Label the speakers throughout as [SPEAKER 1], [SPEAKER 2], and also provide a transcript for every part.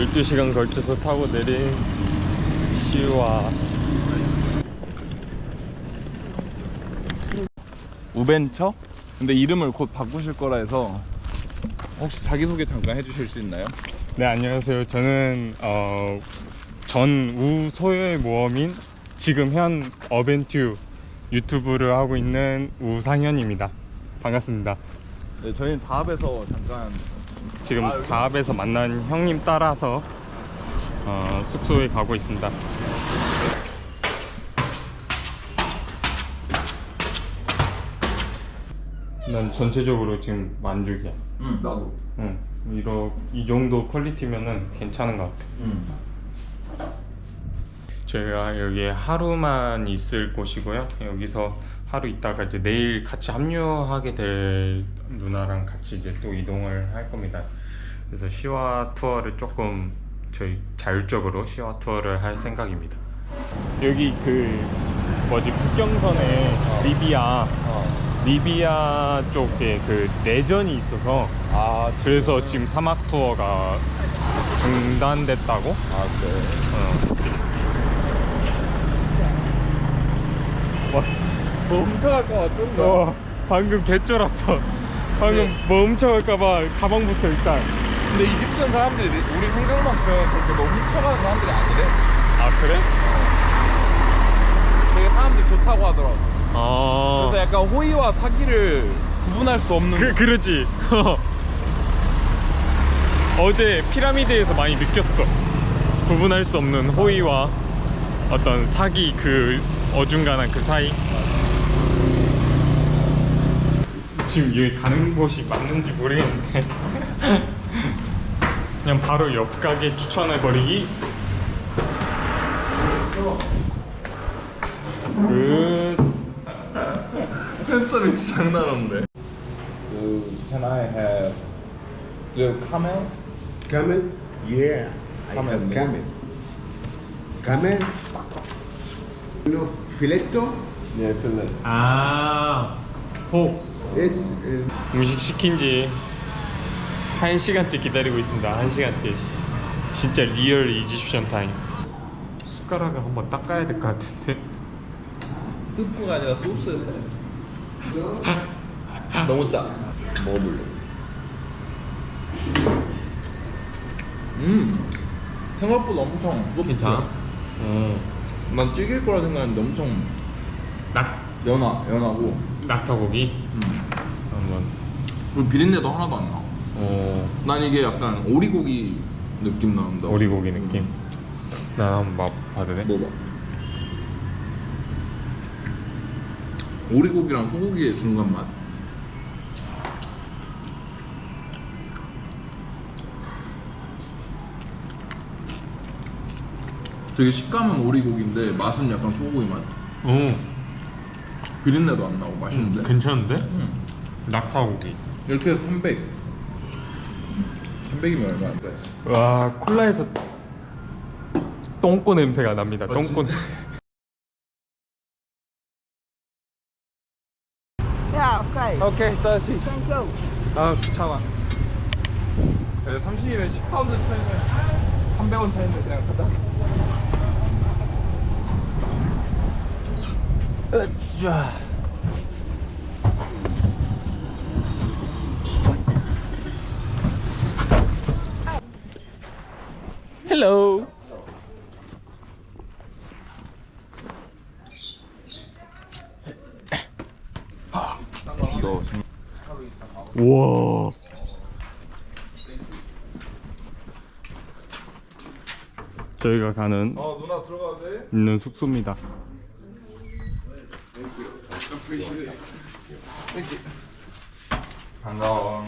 [SPEAKER 1] 12시간 걸쳐서 타고 내린 시와
[SPEAKER 2] 우벤처? 근데 이름을 곧 바꾸실 거라 해서 혹시 자기소개 잠깐 해주실 수 있나요?
[SPEAKER 1] 네 안녕하세요 저는 어, 전 우소의 모험인 지금 현 어벤튜 유튜브를 하고 있는 우상현입니다 반갑습니다
[SPEAKER 2] 네 저희는 다합에서 잠깐
[SPEAKER 1] 지금? 다합에서 만난 형님 따라서 어, 숙소에 가고 있습니다 난 전체적으로 지금 만족이야
[SPEAKER 2] 응 나도
[SPEAKER 1] 응, 이러, 이 정도 퀄리티면은 괜찮은 것 같아.
[SPEAKER 2] 응
[SPEAKER 1] 저희가 여기 하루만 있을 곳이고요. 여기서 하루 있다가 이제 내일 같이 합류하게 될 누나랑 같이 이제 또 이동을 할 겁니다. 그래서 시와 투어를 조금 저희 자율적으로 시와 투어를 할 생각입니다. 여기 그 뭐지 국경선에 리비아
[SPEAKER 2] 어.
[SPEAKER 1] 리비아 쪽에 그 내전이 있어서
[SPEAKER 2] 아,
[SPEAKER 1] 그래서 지금 사막 투어가 중단됐다고?
[SPEAKER 2] 아 그래
[SPEAKER 1] 어.
[SPEAKER 2] 뭐 훔쳐갈 거 같은데
[SPEAKER 1] 어, 방금 개쫄았어. 방금
[SPEAKER 2] 네.
[SPEAKER 1] 뭐 훔쳐갈까봐 가방부터 일단.
[SPEAKER 2] 근데 이집션 사람들이 우리 생각만큼 그렇게 뭐 훔쳐가는 사람들이 아니래
[SPEAKER 1] 아 그래?
[SPEAKER 2] 되게 사람들이 좋다고 하더라고
[SPEAKER 1] 아.
[SPEAKER 2] 그래서 약간 호의와 사기를 구분할 수 없는
[SPEAKER 1] 그 그러지. 어제 피라미드에서 많이 느꼈어. 구분할 수 없는 호의와 어떤 사기 그 어중간한 그 사이. 지금 여기 가는 곳이 맞는지 모르겠는데 그냥 바로 옆 가게 추천해 버리기.
[SPEAKER 2] 그팬 서비스 장난 없네 그 Can I have have camel?
[SPEAKER 3] Camel? Yeah, I
[SPEAKER 2] Camel,
[SPEAKER 3] have
[SPEAKER 2] yeah.
[SPEAKER 3] camel. Camel? You know, filetto?
[SPEAKER 2] 예, 필렛
[SPEAKER 1] 아, 혹
[SPEAKER 3] It's uh,
[SPEAKER 1] 음식 시킨 지 1시간째 기다리고 있습니다. 1시간째. 진짜 리얼 이집션 타임. 숟가락을 한번 닦아야 될 것 같은데.
[SPEAKER 2] 스프가 아니라 소스였어요 너무 짜 먹어볼래 음 생각보다 엄청 소프트해
[SPEAKER 1] 어.
[SPEAKER 2] 난 찌길 거라 생각했는데 엄청
[SPEAKER 1] 낙,
[SPEAKER 2] 연하, 연하고
[SPEAKER 1] 낙타고기?
[SPEAKER 2] 음.
[SPEAKER 1] 한번.
[SPEAKER 2] 그리고 비린내도 하나도 안 나.
[SPEAKER 1] 어,
[SPEAKER 2] 난 이게 약간 오리고기 느낌 나는다.
[SPEAKER 1] 오리고기 느낌. 나 한번 맛 봐도 돼?
[SPEAKER 2] 먹어봐. 오리고기랑 소고기의 중간 맛. 되게 식감은 오리고기인데 맛은 약간 소고기 맛.
[SPEAKER 1] 오,
[SPEAKER 2] 비린내도 안 나고 맛있는데.
[SPEAKER 1] 괜찮은데?
[SPEAKER 2] 음.
[SPEAKER 1] 낙타고기.
[SPEAKER 2] 이렇게 해서 300. 300이면 얼마야?
[SPEAKER 1] 와, 콜라에서 똥꼬 냄새가 납니다.
[SPEAKER 2] 아,
[SPEAKER 1] 똥꼬.
[SPEAKER 4] Yeah, okay.
[SPEAKER 2] 오케이, 따지.
[SPEAKER 4] Go.
[SPEAKER 2] 아 귀찮아. 그래 30일에 10파운드 차이면 300원 차이인데 그냥 가자. 으쌰.
[SPEAKER 1] 헬로. 우와. 저희가 가는
[SPEAKER 2] 어 누나 들어가도 돼?
[SPEAKER 1] 있는 숙소입니다.
[SPEAKER 2] 반가워.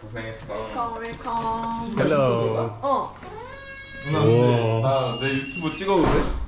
[SPEAKER 2] 고생했어.
[SPEAKER 4] 웰컴.
[SPEAKER 1] 헬로.
[SPEAKER 4] 어.
[SPEAKER 2] 누나
[SPEAKER 1] 우와.
[SPEAKER 2] 나내 유튜브 찍어도 돼?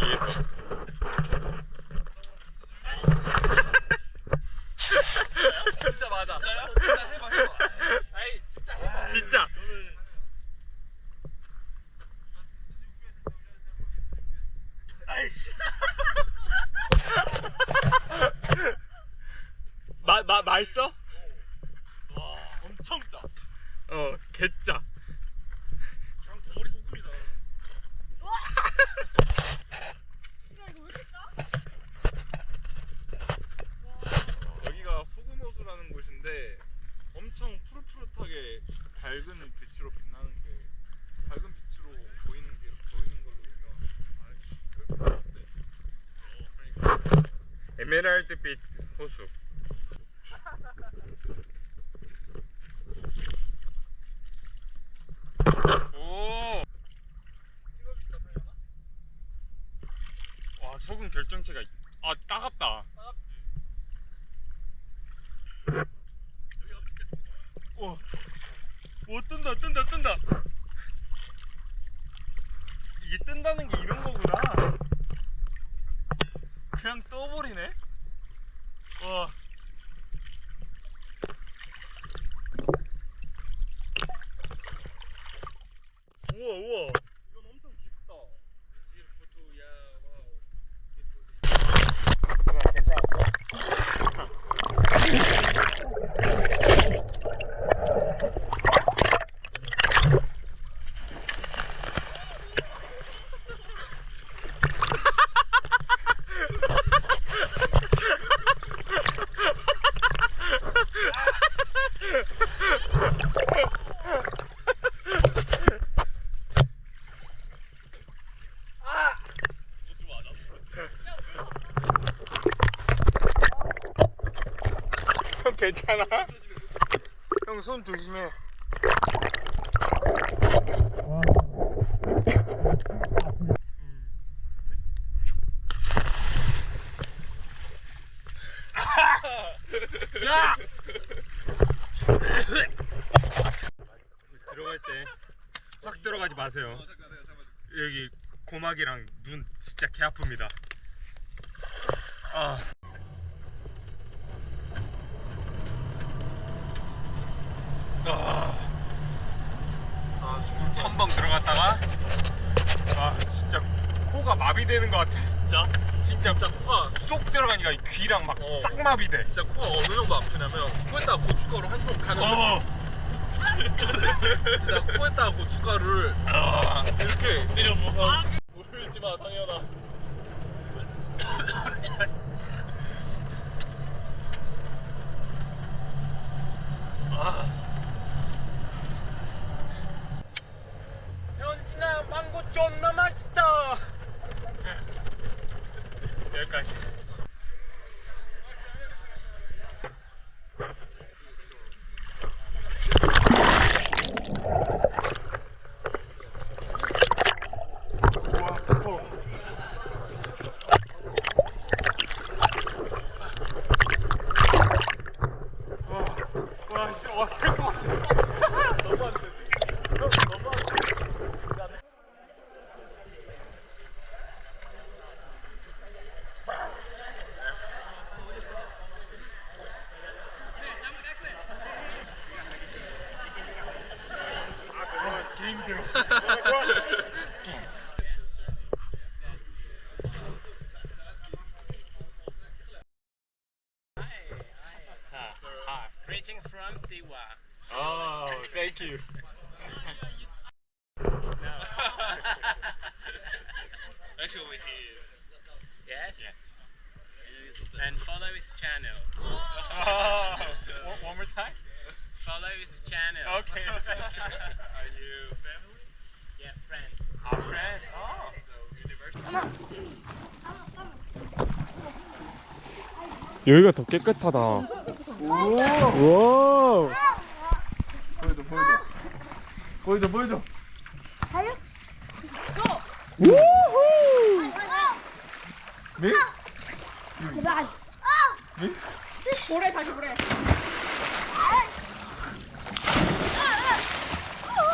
[SPEAKER 1] 약간 리액션을 위해서.
[SPEAKER 5] 진짜 맞아. 진짜요? 진짜 해봐 해봐. 아이 진짜 해봐.
[SPEAKER 1] 진짜.
[SPEAKER 5] 아이씨.
[SPEAKER 1] 마, 마, 맛있어?
[SPEAKER 5] 와 엄청 짜.
[SPEAKER 1] 어, 개짜.
[SPEAKER 5] 그냥 덩어리 소금이다. 여기가 소금호수라는 곳인데 엄청 푸릇푸릇하게 밝은 빛으로 빛나는 게 밝은 빛으로 보이는 게 이렇게 보이는 걸로 유명한. 아이씨 왜 이렇게 나왔대? 어 그러니까.
[SPEAKER 1] 에메랄드빛 호수. 오. 와 소금 결정체가 있- 아 따갑다. 와. 오 뜬다 뜬다 뜬다. 이게 뜬다는 게 이런 거구나. 그냥 떠버리네. 와. 우와 우와.
[SPEAKER 5] 이건 엄청 깊다. 포토야 와우.
[SPEAKER 1] 괜찮았어? 형 괜찮아? 형 손 조심해. 야! 들어갈 때 확 들어가지 마세요. 여기 고막이랑 눈 진짜 개 아픕니다. 아. 아. 아, 숨 첨벙 들어갔다가 아, 진짜 코가 마비되는 것 같아. 진짜. 진짜
[SPEAKER 5] 진짜 코가
[SPEAKER 1] 쏙 들어가니까 이 귀랑 막
[SPEAKER 5] 어.
[SPEAKER 1] 싹 마비돼.
[SPEAKER 5] 진짜 코가 어느 정도 아프냐면 코에다가 고춧가루 한통 가는
[SPEAKER 1] 어.
[SPEAKER 5] 진짜 코에다가 고춧가루를
[SPEAKER 1] 아.
[SPEAKER 5] 이렇게 때려 부어 울지 마 상현아
[SPEAKER 1] 현진아 망고 존나 맛있다. 여기까지. 와, 씨, 와, 살것 같아.
[SPEAKER 5] 너무 안 되지 형 너무 안 되지
[SPEAKER 1] 아, 개 힘들어.
[SPEAKER 6] Greetings from Siwa.
[SPEAKER 1] Oh, thank you.
[SPEAKER 5] Actually he is
[SPEAKER 6] Yes?
[SPEAKER 1] Yes.
[SPEAKER 6] And follow his channel.
[SPEAKER 1] Oh, one, one more time?
[SPEAKER 6] His channel.
[SPEAKER 1] Okay.
[SPEAKER 5] Are you family?
[SPEAKER 6] Yeah, friends.
[SPEAKER 1] Our friend. Oh.
[SPEAKER 5] So university?
[SPEAKER 1] 여기가 더 깨끗하다. 우와.
[SPEAKER 5] 보여줘 보여줘 보여줘 보여줘
[SPEAKER 7] 모래 다시 모래.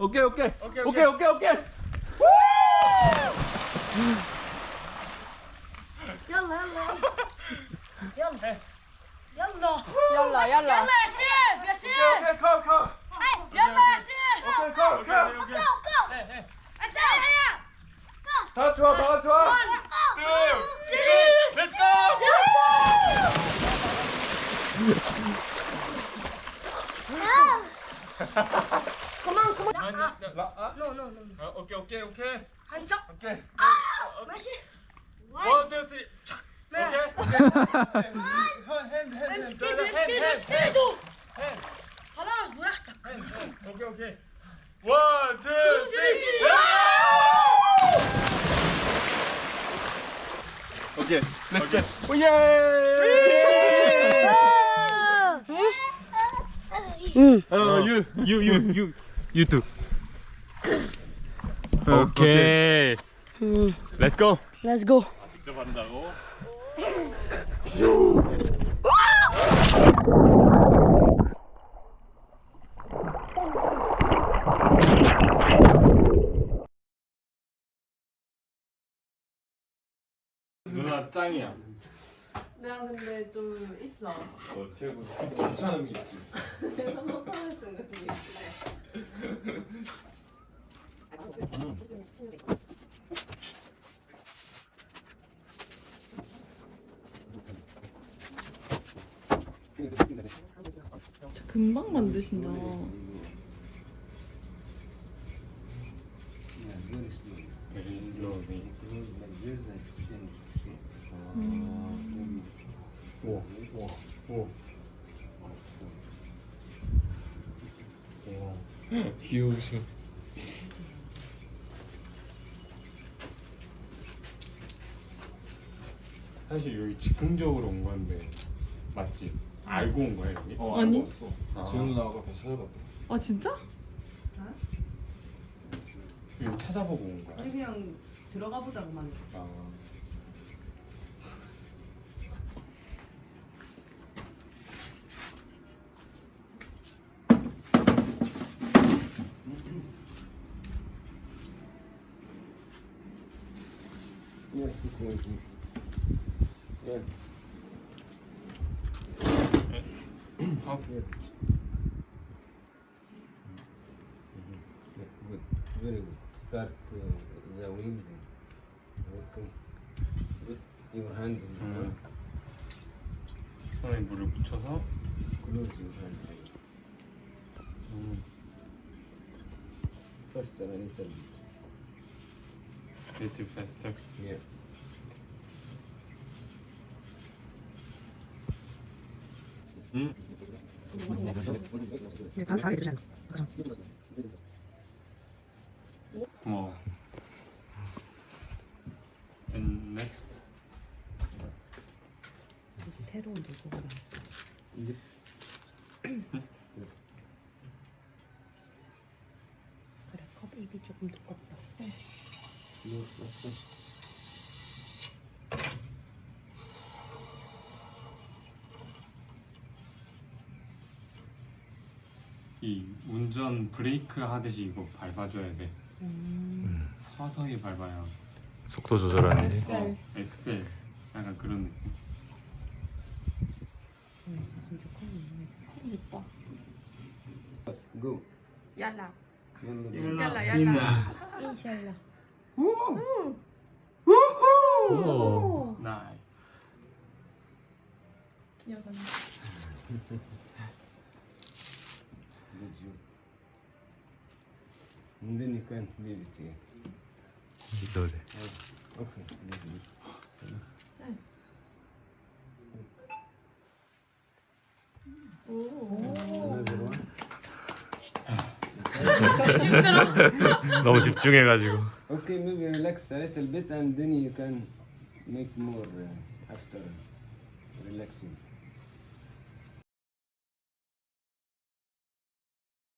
[SPEAKER 5] 오케이 오케이. 오케이 오케이 오케이.
[SPEAKER 7] 얄라 얄라.
[SPEAKER 5] 오케이 컷 컷 오케이 컷컷 다 좋아 다 좋아.
[SPEAKER 8] No,
[SPEAKER 5] 오케이 렛츠 고 오예 어, you, you, you, you, you too.
[SPEAKER 1] 오케이. 렛츠 고.
[SPEAKER 8] Let's go.
[SPEAKER 1] 누나 짱이야.
[SPEAKER 7] 내가 근데 좀 있어.
[SPEAKER 5] 어, 최고. 괜찮은 게 있지.
[SPEAKER 7] 한번하는 느낌이 있어. 금방 만드신다.
[SPEAKER 1] Very
[SPEAKER 5] 귀여우셔.
[SPEAKER 1] 사실 여기 즉흥적으로 온 건데 맞지? 알고 온 거야 여기?
[SPEAKER 5] 어,
[SPEAKER 7] 아니.
[SPEAKER 5] 알았어. 지훈 누나가 앞에 찾아봤다.
[SPEAKER 7] 아 진짜?
[SPEAKER 1] 여기 찾아보고 온 거야?
[SPEAKER 9] 그냥 들어가 보자고만 했어.
[SPEAKER 1] 아. How?
[SPEAKER 10] Good. Very good. Start uh, the wing. Okay. Put your hand in the
[SPEAKER 1] 음. 손에 물을 묻혀서
[SPEAKER 10] Close your hand.
[SPEAKER 1] 음,
[SPEAKER 10] First a little bit.
[SPEAKER 1] little faster.
[SPEAKER 10] Yeah.
[SPEAKER 1] 음. 고마워. And next.
[SPEAKER 9] 이제 새로운 도구가 나왔어. 그래 컵 입이 조금 두껍다.
[SPEAKER 10] No, faster.
[SPEAKER 1] 이 운전 브레이크 하듯이 이거 밟아줘야 돼.
[SPEAKER 9] 음.
[SPEAKER 1] 서서히 밟아야.
[SPEAKER 11] 속도 조절하는 게
[SPEAKER 1] 어, 엑셀. 약간 그런 느낌.
[SPEAKER 9] 그래서 진짜 컵이
[SPEAKER 7] 컵 예뻐.
[SPEAKER 10] Go.
[SPEAKER 7] 얄라. 얄라 얄라.
[SPEAKER 9] 인샬라.
[SPEAKER 11] 오.
[SPEAKER 1] 나이스.
[SPEAKER 7] 기억나.
[SPEAKER 10] And then you can leave it here.
[SPEAKER 11] 이도래.
[SPEAKER 10] Okay. leave it. Another one.
[SPEAKER 11] 너무 집중해가지고.
[SPEAKER 10] Okay, maybe relax a little bit and then you can make more uh, after relaxing.